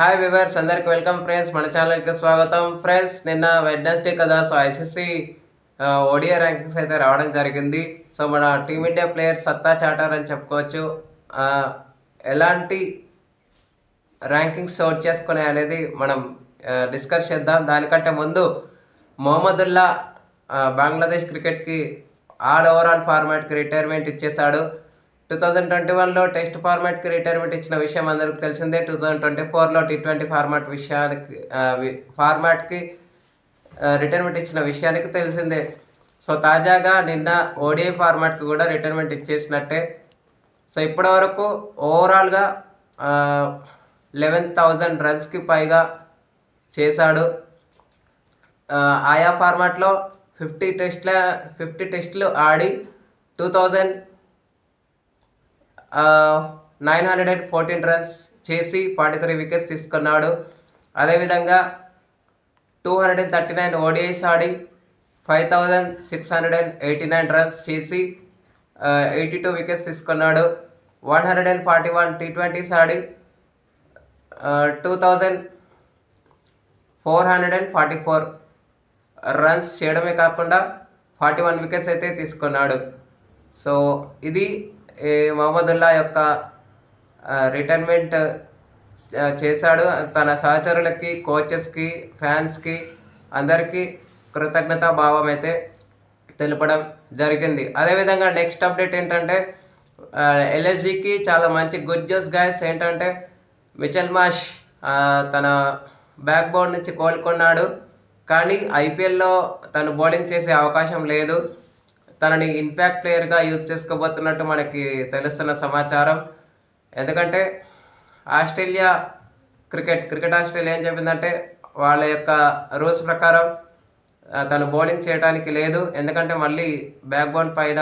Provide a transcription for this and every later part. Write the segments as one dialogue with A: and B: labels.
A: Hi viewers అందరికి welcome friends మన ఛానల్కి స్వాగతం. ఫ్రెండ్స్ నిన్న వెడ్నెస్డే కదా సో ఐసీసీ ఓడియా ర్యాంకింగ్స్ అయితే రావడం జరిగింది. సో మన టీమిండియా ప్లేయర్స్ సత్తా చాటారని చెప్పుకోవచ్చు. ఎలాంటి ర్యాంకింగ్స్ చోటు చేసుకునే అనేది మనం డిస్కస్ చేద్దాం. దానికంటే ముందు మొహమ్మదుల్లా బంగ్లాదేశ్ క్రికెట్కి ఆల్ ఓవరాల్ ఫార్మాట్కి రిటైర్మెంట్ ఇచ్చేశాడు. టూ థౌజండ్ ట్వంటీ వన్లో టెస్ట్ ఫార్మాట్కి రిటైర్మెంట్ ఇచ్చిన విషయం అందరికీ తెలిసిందే. టూ థౌజండ్ ట్వంటీ ఫోర్లో టీ ట్వంటీ ఫార్మాట్ విషయానికి ఫార్మాట్కి రిటైర్మెంట్ ఇచ్చిన విషయానికి తెలిసిందే. సో తాజాగా నిన్న ఓడిఐ ఫార్మాట్కి కూడా రిటైర్మెంట్ ఇచ్చేసినట్టే. సో ఇప్పటివరకు ఓవరాల్గా లెవెన్ థౌజండ్ రన్స్కి పైగా చేశాడు. ఆయా ఫార్మాట్లో ఫిఫ్టీ టెస్ట్ల ఫిఫ్టీ టెస్ట్లు ఆడి two thousand nine hundred and fourteen runs చేసి ఫార్టీ త్రీ వికెట్స్ తీసుకున్నాడు. అదేవిధంగా two hundred and thirty nine ODIs Audi five thousand six hundred and eighty nine runs చేసి ఎయిటీ టూ వికెట్స్ తీసుకున్నాడు. One hundred and forty one T twenties Audi two thousand four hundred and forty four runs చేయడమే కాకుండా forty one wickets అయితే తీసుకున్నాడు. So ఇది ఈ మహమ్మదుల్లా యొక్క retirement చేశాడు. తన సహచరులకి కోచెస్కి ఫ్యాన్స్కి అందరికీ కృతజ్ఞతా భావం అయితే తెలపడం జరిగింది. అదేవిధంగా నెక్స్ట్ అప్డేట్ ఏంటంటే ఎల్ఎస్జికి చాలా మంచి గుడ్ న్యూస్ గాయస్ ఏంటంటే మిచెల్ మాష్ తన బ్యాక్ బోర్డ్ నుంచి కోలుకున్నాడు. కానీ ఐపీఎల్లో తను బౌలింగ్ చేసే అవకాశం లేదు. తనని ఇంపాక్ట్ ప్లేయర్గా యూజ్ చేసుకోబోతున్నట్టు మనకి తెలుస్తున్న సమాచారం. ఎందుకంటే ఆస్ట్రేలియా క్రికెట్ క్రికెట్ ఆస్ట్రేలియా ఏం చెప్పిందంటే వాళ్ళ యొక్క రూల్స్ ప్రకారం తను బౌలింగ్ చేయడానికి లేదు. ఎందుకంటే మళ్ళీ బ్యాక్ పైన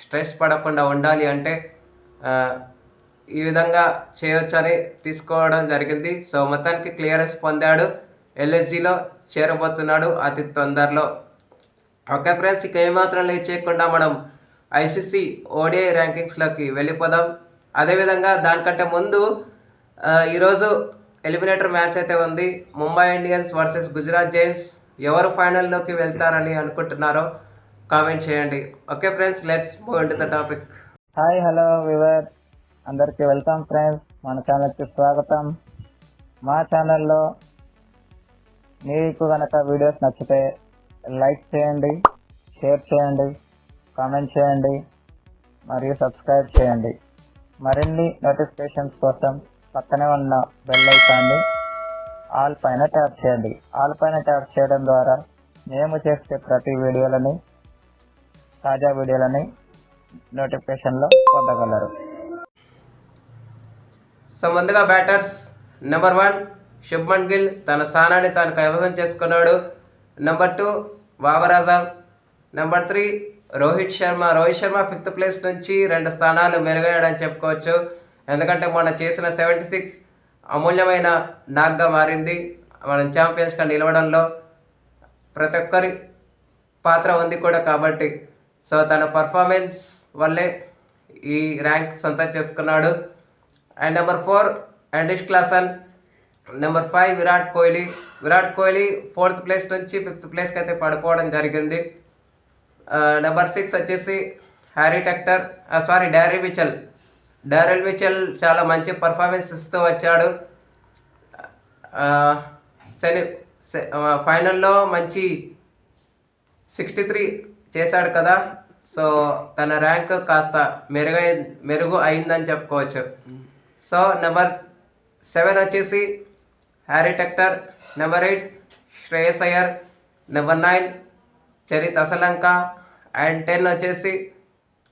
A: స్ట్రెస్ పడకుండా ఉండాలి అంటే ఈ విధంగా చేయొచ్చని తీసుకోవడం జరిగింది. సో మొత్తానికి క్లియరెన్స్ పొందాడు. ఎల్ఎస్జీలో చేరబోతున్నాడు అతి తొందరలో. ఓకే ఫ్రెండ్స్ ఇక ఏమాత్రం లేట్ చేయకుండా మనం ఐసీసీ ఓడిఐ ర్యాంకింగ్స్లోకి వెళ్ళిపోదాం. అదేవిధంగా దానికంటే ముందు ఈరోజు ఎలిమినేటర్ మ్యాచ్ అయితే ఉంది. Mumbai Indians versus Gujarat giants ఎవరు ఫైనల్లోకి వెళ్తారని అనుకుంటున్నారో కామెంట్ చేయండి. Okay friends let's move into the topic.
B: Hi hello viewer అందరికీ వెల్కమ్ ఫ్రెండ్స్. మన ఛానల్కి స్వాగతం. మా ఛానల్లో మీకు కనుక వీడియోస్ నచ్చితే లైక్ చేయండి షేర్ చేయండి కామెంట్ చేయండి మరియు సబ్స్క్రైబ్ చేయండి. మరిన్ని నోటిఫికేషన్స్ కోసం పక్కనే ఉన్న బెల్ ఐకాన్ని ఆల్ పైన ట్యాప్ చేయండి. ఆల్ పైన ట్యాప్ చేయడం ద్వారా మేము చేసే ప్రతి వీడియోలని తాజా వీడియోలని నోటిఫికేషన్లో పొందగలరు.
A: సో ముందుగా batters number one Shubman Gill తన స్థానాన్ని తాను కైవసం చేసుకున్నాడు. Number two Babar Azam number three Rohit Sharma Rohit Sharma fifth place నుంచి రెండు స్థానాలు మెరుగయ్యాడని చెప్పుకోవచ్చు. ఎందుకంటే మొన్న చేసిన సెవెంటీ సిక్స్ అమూల్యమైన నాగ్గా మారింది. మనం ఛాంపియన్స్గా నిలవడంలో ప్రతి ఒక్కరి పాత్ర ఉంది కూడా కాబట్టి. సో తన పర్ఫార్మెన్స్ వల్లే ఈ ర్యాంక్ సొంతం చేసుకున్నాడు. And number four Heinrich Klaasen number five Virat Kohli Virat Kohli fourth place నుంచి ఫిఫ్త్ ప్లేస్కి అయితే పడిపోవడం జరిగింది. Uh, నెంబర్ సిక్స్ వచ్చేసి Harry Tector sorry Daryl Mitchell Daryl Mitchell చాలా మంచి పర్ఫార్మెన్స్ ఇస్తూ వచ్చాడు సెమీ సె- ఫైనల్లో మంచి సిక్స్టీ త్రీ చేశాడు కదా. సో తన ర్యాంక్ కాస్త మెరుగై మెరుగు అయిందని చెప్పుకోవచ్చు. సో నెంబర్ సెవెన్ వచ్చేసి Harry Tector number eight Shreyas Iyer number nine Charith Asalanka and ten వచ్చేసి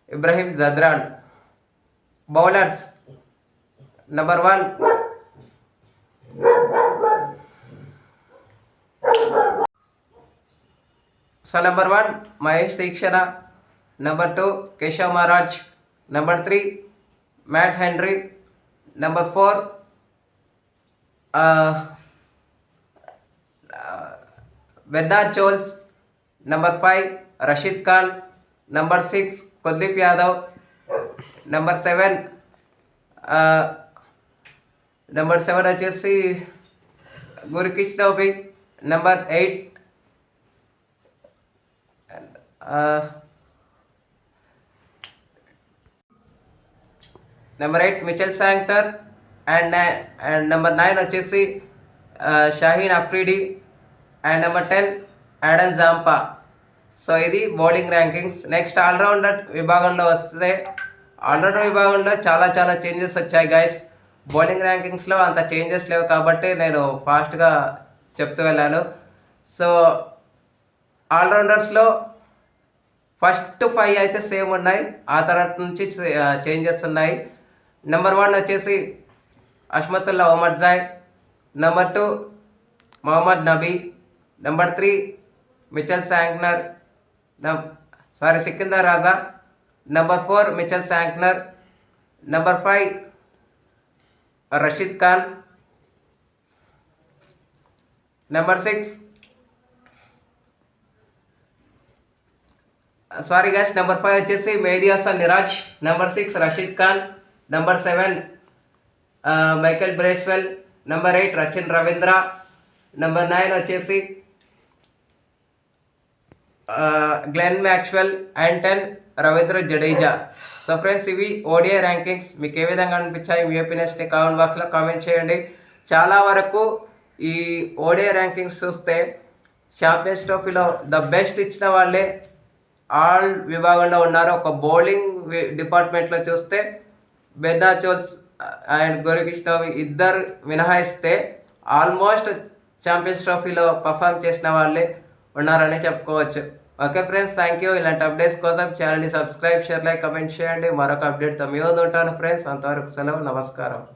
A: Ibrahim Zadran bowlers number one so number one Maheesh Theekshana number two Keshav Maharaj number three Matt Henry number four Bernard Scholtz number five Rashid Khan number six Kuldeep Yadav number seven number seven వచ్చేసి గురుకృష్ణోబి number eight number eight Mitchell Santner and and number nine వచ్చేసి Shaheen Shaheen Afridi and number ten Adam Zampa. So ఇది bowling rankings. Next allrounder విభాగంలో వస్తే allrounder విభాగంలో చాలా చాలా changes వచ్చాయి guys bowling ర్యాంకింగ్స్లో అంత చేంజెస్ లేవు కాబట్టి నేను ఫాస్ట్గా చెప్తూ వెళ్ళాను. సో ఆల్రౌండర్స్లో ఫస్ట్ ఫైవ్ అయితే సేమ్ ఉన్నాయి. ఆ తర్వాత నుంచి చేంజెస్ ఉన్నాయి. నెంబర్ వన్ వచ్చేసి Azmatullah Omarzai number two Mohammad Nabi number three Mitchell Santner sorry Sikandar Raza number four Mitchell Santner number five Rashid Khan number six sorry guys number five వచ్చేసి Mehidy Hasan Miraz number six Rashid Khan number seven Michael Bracewell. Number eight Rachin Ravindra. Number nine వచ్చేసి Glenn Maxwell. And ten Ravindra Jadeja. So friends ఇవి ODI rankings మీకు ఏ విధంగా అనిపించాయి? మీ ఒపీనియన్స్ని comment బాక్స్లో comment చేయండి. చాలా వరకు ఈ ఓడిఐ ర్యాంకింగ్స్ చూస్తే ఛాంపియన్స్ ట్రోఫీలో ద బెస్ట్ ఇచ్చిన వాళ్ళే ఆల్ విభాగంలో ఉన్నారు. ఒక బౌలింగ్ డిపార్ట్మెంట్లో చూస్తే బెన్నా చోల్స్ అండ్ గోరికృష్ణవి ఇద్దరు మినహాయిస్తే ఆల్మోస్ట్ ఛాంపియన్స్ ట్రోఫీలో పర్ఫామ్ చేసిన వాళ్ళే ఉన్నారని చెప్పుకోవచ్చు. Okay friends thank you. ఇలాంటి అప్డేట్స్ కోసం ఛానల్ని సబ్స్క్రైబ్ షేర్ లైక్ కమెంట్ చేయండి. మరొక అప్డేట్తో మీ ఉంటాను ఫ్రెండ్స్. అంతవరకు సెలవు నమస్కారం.